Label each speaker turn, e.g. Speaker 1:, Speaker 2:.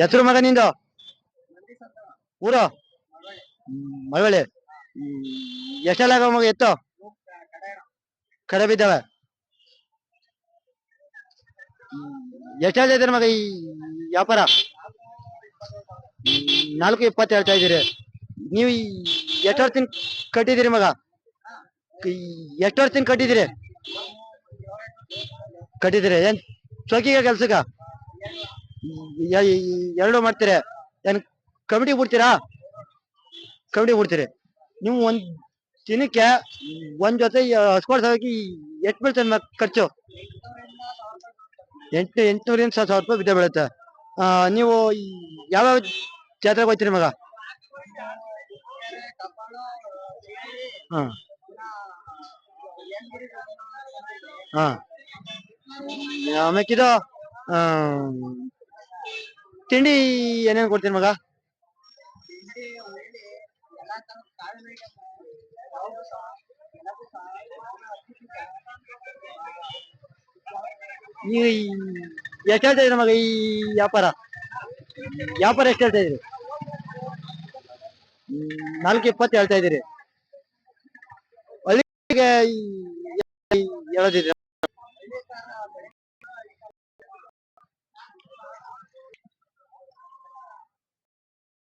Speaker 1: ಹೆಸರು ಮಗ ನಿಂದು ಊರು? ಮಳವಳ್ಳಿ. ಎಷ್ಟೆಲ್ಲ ಮಗ ಎತ್ತು? ಕಡೆ ಬಿದ್ದಾವೆ ಎಷ್ಟು ಹೇಳ್ತಾ ಮಗ ಈ ವ್ಯಾಪಾರ? ನಾಲ್ಕು ಇಪ್ಪತ್ತು ಹೇಳ್ತಾ ಇದ್ದೀರಿ. ನೀವು ಎಷ್ಟು ವರ್ಷದಿಂದ ಕಟ್ಟಿದ್ದೀರಿ ಮಗ? ಎಷ್ಟು ವರ್ಷದಿಂದ ಕಟ್ಟಿದ್ದೀರಿ? ಕಟ್ಟಿದ್ದೀರಿ ಏನ್? ಚೌಕಿಗೆ ಕೆಲ್ಸಕ್ಕ ಎರಡು ಮಾಡ್ತೀರಿ. ಏನ್ ಕಮಿಟಿ ಬಿಡ್ತೀರಾ? ಕಮಿಟಿ ಬಿಡ್ತೀರಿ. ನೀವು ಒಂದ್ ದಿನಕ್ಕೆ ಒಂದ್ ಜೊತೆ ಹಸ್ಕೊಳ್ಸೋಕೆ ಎಷ್ಟು ಬೀಳ್ತದೆ ಖರ್ಚು? ಎಂಟು ಎಂಟುನೂರಿಂದ ಸಾವಿರ ರೂಪಾಯಿ ಬಿದ್ದ ಬೀಳುತ್ತೆ. ನೀವು ಯಾವ್ಯಾವ ಜಾತ್ರೆಗೆ ಹೋಗ್ತೀರಿ ಮಗ? ಹಾ. ಹಾ. ಆಮೇಕಿದು ತಿಂಡಿ ಏನೇನ್ ಕೊಡ್ತೀನಿ ಮಗ ನೀವು ಎಷ್ಟು ಹೇಳ್ತಾ ಇದ್ರಿ ಮಗ ಈ ವ್ಯಾಪಾರ ವ್ಯಾಪಾರ ಎಷ್ಟು ಹೇಳ್ತಾ ಇದ್ರಿ ನಾಲ್ಕು ಇಪ್ಪತ್ತು ಹೇಳ್ತಾ ಇದ್ದೀರಿ ಹಳ್ಳಿಗೆ ಹೇಳೋದಿದ್ರೆ